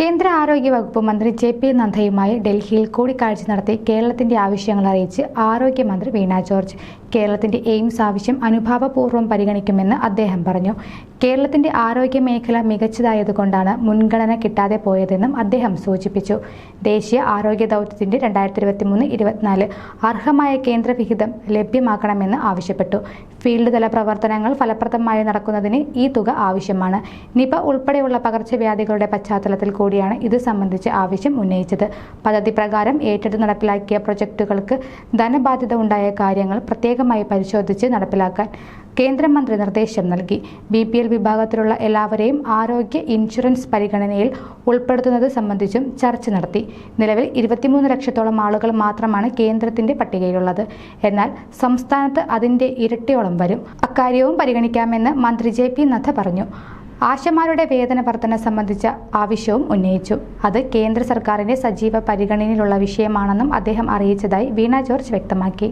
കേന്ദ്ര ആരോഗ്യ വകുപ്പ് മന്ത്രി ജെ പി നദ്ദയുമായി ഡൽഹിയിൽ കൂടിക്കാഴ്ച നടത്തി കേരളത്തിന്റെ ആവശ്യങ്ങൾ അറിയിച്ച് ആരോഗ്യമന്ത്രി വീണ ജോർജ്. കേരളത്തിന്റെ എയിംസ് ആവശ്യം അനുഭാവപൂർവം പരിഗണിക്കുമെന്ന് അദ്ദേഹം പറഞ്ഞു. കേരളത്തിന്റെ ആരോഗ്യ മേഖല മികച്ചതായതുകൊണ്ടാണ് മുൻഗണന കിട്ടാതെ പോയതെന്നും അദ്ദേഹം സൂചിപ്പിച്ചു. ദേശീയ ആരോഗ്യ ദൗത്യത്തിന്റെ രണ്ടായിരത്തി ഇരുപത്തി മൂന്ന് ഇരുപത്തിനാല് അർഹമായ കേന്ദ്രവിഹിതം ലഭ്യമാക്കണമെന്ന് ആവശ്യപ്പെട്ടു. ഫീൽഡ് തല പ്രവർത്തനങ്ങൾ ഫലപ്രദമായി നടക്കുന്നതിന് ഈ തുക ആവശ്യമാണ്. നിപ ഉൾപ്പെടെയുള്ള പകർച്ചവ്യാധികളുടെ പശ്ചാത്തലത്തിൽ കൂടിയാണ് ഇത് സംബന്ധിച്ച് ആവശ്യം ഉന്നയിച്ചത്. പദ്ധതി പ്രകാരം ഏറ്റെടുത്ത് നടപ്പിലാക്കിയ പ്രൊജക്ടുകൾക്ക് ധനബാധ്യത ഉണ്ടായ കാര്യങ്ങൾ പ്രത്യേകമായി പരിശോധിച്ച് നടപ്പിലാക്കാൻ കേന്ദ്രമന്ത്രി നിർദ്ദേശം നൽകി. ബി പി എൽ വിഭാഗത്തിലുള്ള എല്ലാവരെയും ആരോഗ്യ ഇൻഷുറൻസ് പരിഗണനയിൽ ഉൾപ്പെടുത്തുന്നത് സംബന്ധിച്ചും ചർച്ച നടത്തി. നിലവിൽ ഇരുപത്തിമൂന്ന് ലക്ഷത്തോളം ആളുകൾ മാത്രമാണ് കേന്ദ്രത്തിന്റെ പട്ടികയിലുള്ളത്. എന്നാൽ സംസ്ഥാനത്ത് അതിന്റെ ഇരട്ടിയോളം വരും. അക്കാര്യവും പരിഗണിക്കാമെന്ന് മന്ത്രി ജെ പി നദ്ദ പറഞ്ഞു. ആശമാരുടെ വേതന വർധന സംബന്ധിച്ച ആവശ്യവും ഉന്നയിച്ചു. അത് കേന്ദ്ര സർക്കാരിന്റെ സജീവ പരിഗണനയിലുള്ള വിഷയമാണെന്നും അദ്ദേഹം അറിയിച്ചതായി വീണ ജോർജ് വ്യക്തമാക്കി.